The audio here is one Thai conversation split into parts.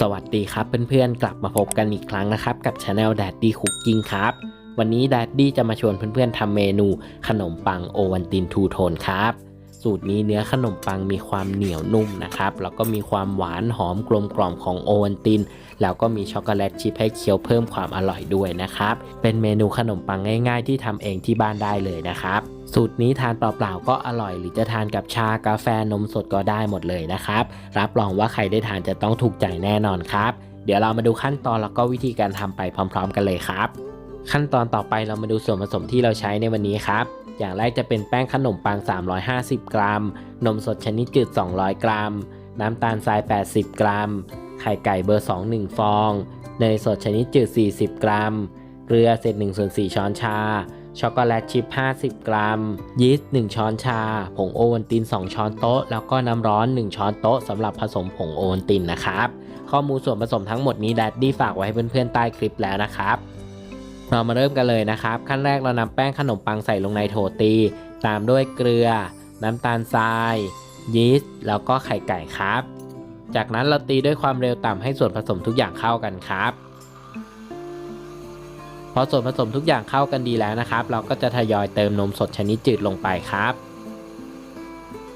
สวัสดีครับเพื่อนๆ กลับมาพบกันอีกครั้งนะครับ กับช anel Daddy Cooking ครับ วันนี้ Daddy จะมาชวนเพื่อนๆทำเมนูขนมปังโอวันตินทูโทนครับ สูตรนี้เนื้อขนมปังมีความเหนียวนุ่มนะครับ แล้วก็มีความหวานหอมกลมกล่อมของโอวันติน แล้วก็มีช็อกโกแลตชิพให้เคี้ยวเพิ่มความอร่อยด้วยนะครับ เป็นเมนูขนมปังง่าย ๆ ที่ทำเองที่บ้านได้เลยนะครับ สูตรนี้ทานเปล่าๆก็อร่อยหรือจะทานกับชากาแฟนมสดก็ได้หมดเลยนะครับ รับรองว่าใครได้ทานจะต้องถูกใจแน่นอนครับ เดี๋ยวเรามาดูขั้นตอนแล้วก็วิธีการทำไปพร้อม ๆ กันเลยครับ ขั้นตอนต่อไปเรามาดูส่วนผสมที่เราใช้ในวันนี้ครับอย่างแรกจะเป็นแป้งขนมปัง 350 กรัม นมสดชนิดจืด 200 กรัม น้ำตาลทราย 80 กรัม ไข่ไก่เบอร์ 2 1 ฟอง เนยสดชนิดจืด 40 กรัม เกลือเศษ1ส่วน4ช้อนชา ช็อกโกแลตชิพ 50 กรัม ยีสต์ 1 ช้อนชา ผงโอวัลติน 2 ช้อนโต๊ะ แล้วก็น้ำร้อน 1 ช้อนโต๊ะสำหรับผสมผงโอวัลตินนะครับ ข้อมูลส่วนผสมทั้งหมดนี้แดดดี้ฝากไว้ให้เพื่อนๆใต้คลิปแล้วนะครับ เรามาเริ่มกันเลยนะครับ ขั้นแรกเรานำแป้งขนมปังใส่ลงในโถตี ตามด้วยเกลือ น้ำตาลทราย ยีสต์ แล้วก็ไข่ไก่ครับ จากนั้นเราตีด้วยความเร็วต่ำให้ส่วนผสมทุกอย่างเข้ากันครับ พอส่วนผสมทุกอย่างเข้ากันดีแล้วนะครับ เราก็จะทยอยเติมนมสดชนิดจืดลงไปครับ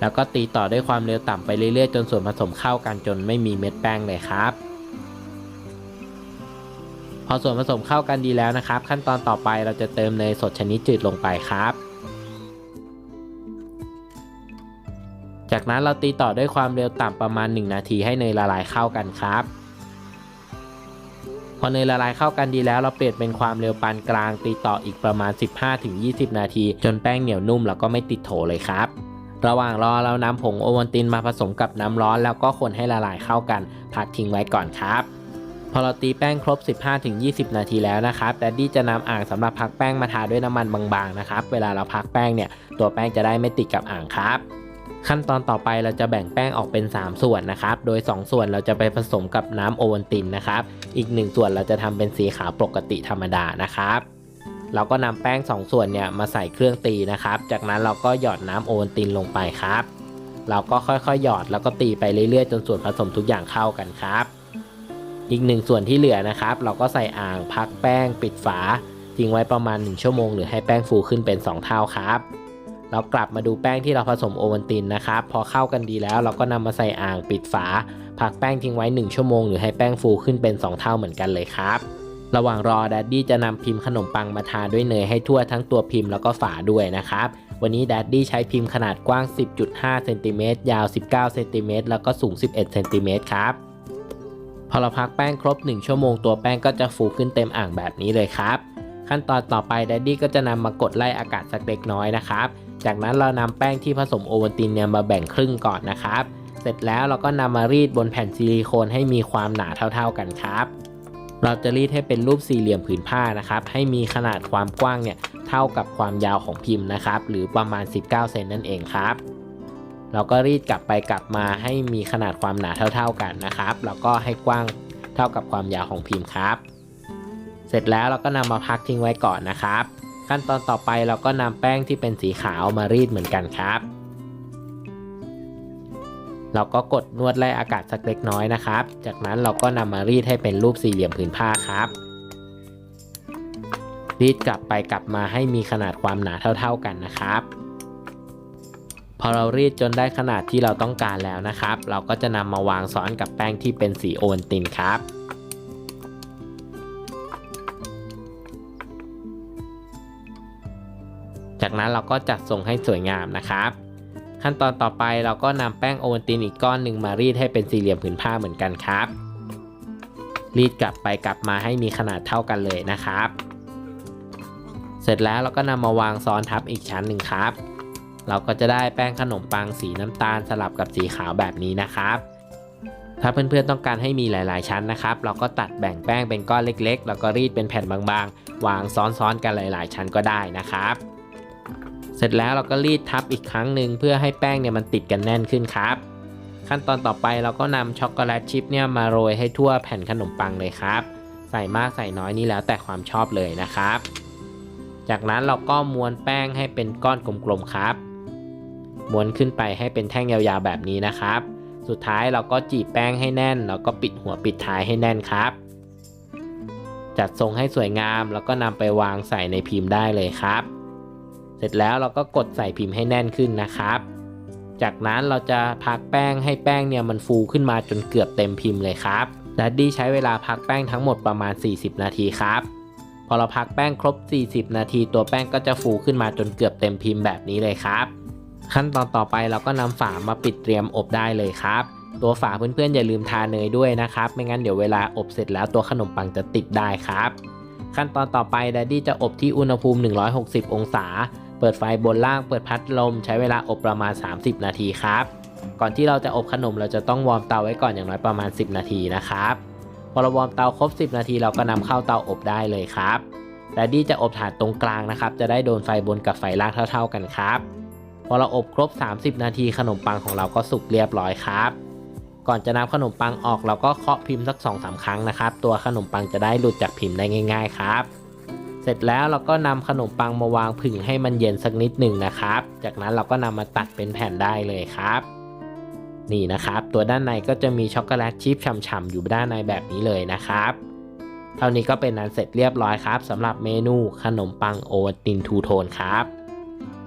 แล้วก็ตีต่อด้วยความเร็วต่ำไปเรื่อยๆ จนส่วนผสมเข้ากันจนไม่มีเม็ดแป้งเลยครับ พอส่วนผสมเข้ากันดีแล้วนะครับ ขั้นตอนต่อไปเราจะเติมเนยสดชนิดจืดลงไปครับจากนั้นเราตีต่อด้วยความเร็วต่ำประมาณ 1 นาทีให้เนยละลายเข้ากันครับ พอเนยละลายเข้ากันดีแล้วเราเปลี่ยนเป็นความเร็วปานกลางตีต่ออีกประมาณ 15-20 นาที จนแป้งเหนียวนุ่มแล้วก็ไม่ติดโถเลยครับระหว่างรอเรานำผงโอวัลตินมาผสมกับน้ำร้อนแล้วก็คนให้ละลายเข้ากันพักทิ้งไว้ก่อนครับ พอเราตีแป้งครบ 15-20 นาทีแล้วนะครับแดดดี้จะนำอ่างสำหรับพักแป้งมาทาด้วยน้ำมันบางๆนะครับ เวลาเราพักแป้งเนี่ย ตัวแป้งจะได้ไม่ติดกับอ่างครับ ขั้นตอนต่อไปเราจะแบ่งแป้งออกเป็น 3 ส่วนนะครับ โดย 2 ส่วนเราจะไปผสมกับน้ำโอวัลตินนะครับ อีก 1 ส่วนเราจะทำเป็นสีขาวปกติธรรมดานะครับ เราก็นำแป้ง 2 ส่วนเนี่ยมาใส่เครื่องตีนะครับ จากนั้นเราก็หยอดน้ำโอวัลตินลงไปครับ เราก็ค่อยๆ หยอดแล้วก็ตีไปเรื่อยๆ จนส่วนผสมทุกอย่างเข้ากันครับ อีกหนึ่งส่วนที่เหลือนะครับ เราก็ใส่อ่างพักแป้งปิดฝาทิ้งไว้ประมาณ 1 ชั่วโมง หรือให้แป้งฟูขึ้นเป็น 2 เท่าครับ เรากลับมาดูแป้งที่เราผสมโอวัลตินนะครับ พอเข้ากันดีแล้วเราก็นำมาใส่อ่างปิดฝา พักแป้งทิ้งไว้ 1 ชั่วโมง หรือให้แป้งฟูขึ้นเป็น 2 เท่าเหมือนกันเลยครับ ระหว่างรอแดดดี้จะนำพิมพ์ขนมปังมาทาด้วยเนยให้ทั่วทั้งตัวพิมพ์แล้วก็ฝาด้วยนะครับ วันนี้แดดดี้ใช้พิมพ์ขนาดกว้าง 10.5เซนติเมตรยาว 19เซนติเมตรแล้วก็สูง 11เซนติเมตรครับ พอเราพักแป้งครบ 1 ชั่วโมงตัวแป้งก็จะฟูขึ้นเต็มอ่างแบบนี้เลยครับ ขั้นตอนต่อไปแดดดี้ก็จะนำมากดไล่อากาศสักเล็กน้อยนะครับ จากนั้นเรานำแป้งที่ผสมโอวัลตินเนี่ยมาแบ่งครึ่งก่อนนะครับ เสร็จแล้วเราก็นำมารีดบนแผ่นซิลิโคนให้มีความหนาเท่า ๆกันครับ เราจะรีดให้เป็นรูปสี่เหลี่ยมผืนผ้านะครับ ให้มีขนาดความกว้างเนี่ยเท่ากับความยาวของพิมพ์นะครับ หรือประมาณ 19 เซนนั่นเองครับ เราก็รีดกลับไปกลับมาให้มีขนาดความหนาเท่า ๆกันนะครับ แล้วก็ให้กว้างเท่ากับความยาวของพิมพ์ครับ เสร็จแล้วเราก็นำมาพักทิ้งไว้ก่อนนะครับ ขั้นตอนต่อไปเราก็นำแป้งที่เป็นสีขาวมารีดเหมือนกันครับ เราก็กดนวดไล่อากาศสักเล็กน้อยนะครับ จากนั้นเราก็นำมารีดให้เป็นรูปสี่เหลี่ยมผืนผ้าครับ รีดกลับไปกลับมาให้มีขนาดความหนาเท่า ๆกันนะครับพอเรารีดจนได้ขนาดที่เราต้องการแล้วนะครับ เราก็จะนำมาวางซ้อนกับแป้งที่เป็นสีโอวัลตินครับ จากนั้นเราก็จัดทรงให้สวยงามนะครับ ขั้นตอนต่อไปเราก็นำแป้งโอวัลตินอีกก้อนหนึ่งมารีดให้เป็นสี่เหลี่ยมผืนผ้าเหมือนกันครับ รีดกลับไปกลับมาให้มีขนาดเท่ากันเลยนะครับ เสร็จแล้วเราก็นำมาวางซ้อนทับอีกชั้นหนึ่งครับ เราก็จะได้แป้งขนมปังสีน้ำตาลสลับกับสีขาวแบบนี้นะครับถ้าเพื่อนๆต้องการให้มีหลายๆชั้นนะครับ เราก็ตัดแบ่งแป้งเป็นก้อนเล็ก ๆ แล้วก็รีดเป็นแผ่นบางๆ วางซ้อนๆกันหลาย ๆ ชั้นก็ได้นะครับ เสร็จแล้วเราก็รีดทับอีกครั้งหนึ่งเพื่อให้แป้งเนี่ยมันติดกันแน่นขึ้นครับ ขั้นตอนต่อไปเราก็นำช็อกโกแลตชิพเนี่ยมาโรยให้ทั่วแผ่นขนมปังเลยครับ ใส่มากใส่น้อยนี่แล้วแต่ความชอบเลยนะครับ จากนั้นเราก็ม้วนแป้งให้เป็นก้อนกลมๆครับ ม้วนขึ้นไปให้เป็นแท่งยาวๆแบบนี้นะครับ สุดท้ายเราก็จีบแป้งให้แน่น แล้วก็ปิดหัวปิดท้ายให้แน่นครับ จัดทรงให้สวยงามแล้วก็นำไปวางใส่ในพิมพ์ได้เลยครับ เสร็จแล้วเราก็กดใส่พิมพ์ให้แน่นขึ้นนะครับ จากนั้นเราจะพักแป้งให้แป้งเนี่ยมันฟูขึ้นมาจนเกือบเต็มพิมพ์เลยครับดัดดี้ใช้เวลาพักแป้งทั้งหมดประมาณ 40 นาทีครับ พอเราพักแป้งครบ 40 นาที ตัวแป้งก็จะฟูขึ้นมาจนเกือบเต็มพิมพ์แบบนี้เลยครับ ขั้นตอนต่อไปเราก็นำฝามาปิดเตรียมอบได้เลยครับ ตัวฝาเพื่อนๆอย่าลืมทาเนยด้วยนะครับ ไม่งั้นเดี๋ยวเวลาอบเสร็จแล้วตัวขนมปังจะติดได้ครับ ขั้นตอนต่อไปดัดดี้จะอบที่อุณหภูมิ 160 องศา เปิดไฟบนล่างเปิดพัดลม ใช้เวลาอบประมาณ 30 นาทีครับ ก่อนที่เราจะอบขนมเราจะต้องวอร์มเตาไว้ก่อนอย่างน้อยประมาณ 10 นาทีนะครับ พอเราวอร์มเตาครบ 10 นาทีเราก็นำเข้าเตาอบได้เลยครับดัดดี้จะอบถาดตรงกลางนะครับ จะได้โดนไฟบนกับไฟล่างเท่า ๆกันครับ พอเราอบครบ 30 นาทีขนมปังของเราก็สุกเรียบร้อยครับ ก่อนจะนำขนมปังออกเราก็เคาะพิมพ์สัก2อสาครั้งนะครับ ตัวขนมปังจะได้หลุดจากพิมพ์ได้ง่าย ๆ ครับ ร็จแล้วเราก็นำขนมปังมาวางผึ่งให้มันเย็นสักนิดหนึ่งนะครับ จากนั้นเราก็นำมาตัดเป็นแผ่นได้เลยครับ นี่นะครับ ตัวด้านในก็จะมีช็อกโกแลตชิพฉ่ำๆอยู่ด้านในแบบนี้เลยนะครับเท่านี้ก็เป็นอันเสร็จเรียบร้อยครับสำหรับเมนูขนมปังโอวัลตินทูโทนครับ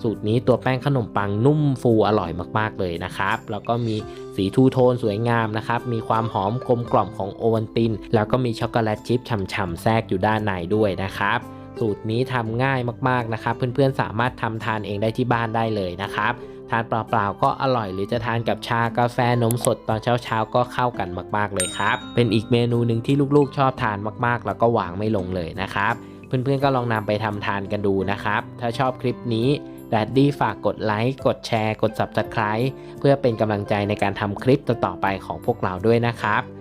สูตรนี้ตัวแป้งขนมปังนุ่มฟูอร่อยมากๆเลยนะครับ แล้วก็มีสีทูโทนสวยงามนะครับ มีความหอมกลมกล่อมของโอวัลติน แล้วก็มีช็อกโกแลตชิพฉ่ำๆแทรกอยู่ด้านในด้วยนะครับ สูตรนี้ทำง่ายมากๆนะครับ เพื่อนๆสามารถทำทานเองได้ที่บ้านได้เลยนะครับทานเปล่าๆก็อร่อยหรือจะทานกับชากาแฟนมสดตอนเช้าๆก็เข้ากันมากๆเลยครับ เป็นอีกเมนูหนึ่งที่ลูกๆ ชอบทานมากๆ แล้วก็วางไม่ลงเลยนะครับ เพื่อนๆก็ลองนำไปทำทานกันดูนะครับ ถ้าชอบคลิปนี้แดดดี้ฝากกดไลค์ กดแชร์ กด Subscribe เพื่อเป็นกำลังใจในการทำคลิปต่อๆไปของพวกเราด้วยนะครับ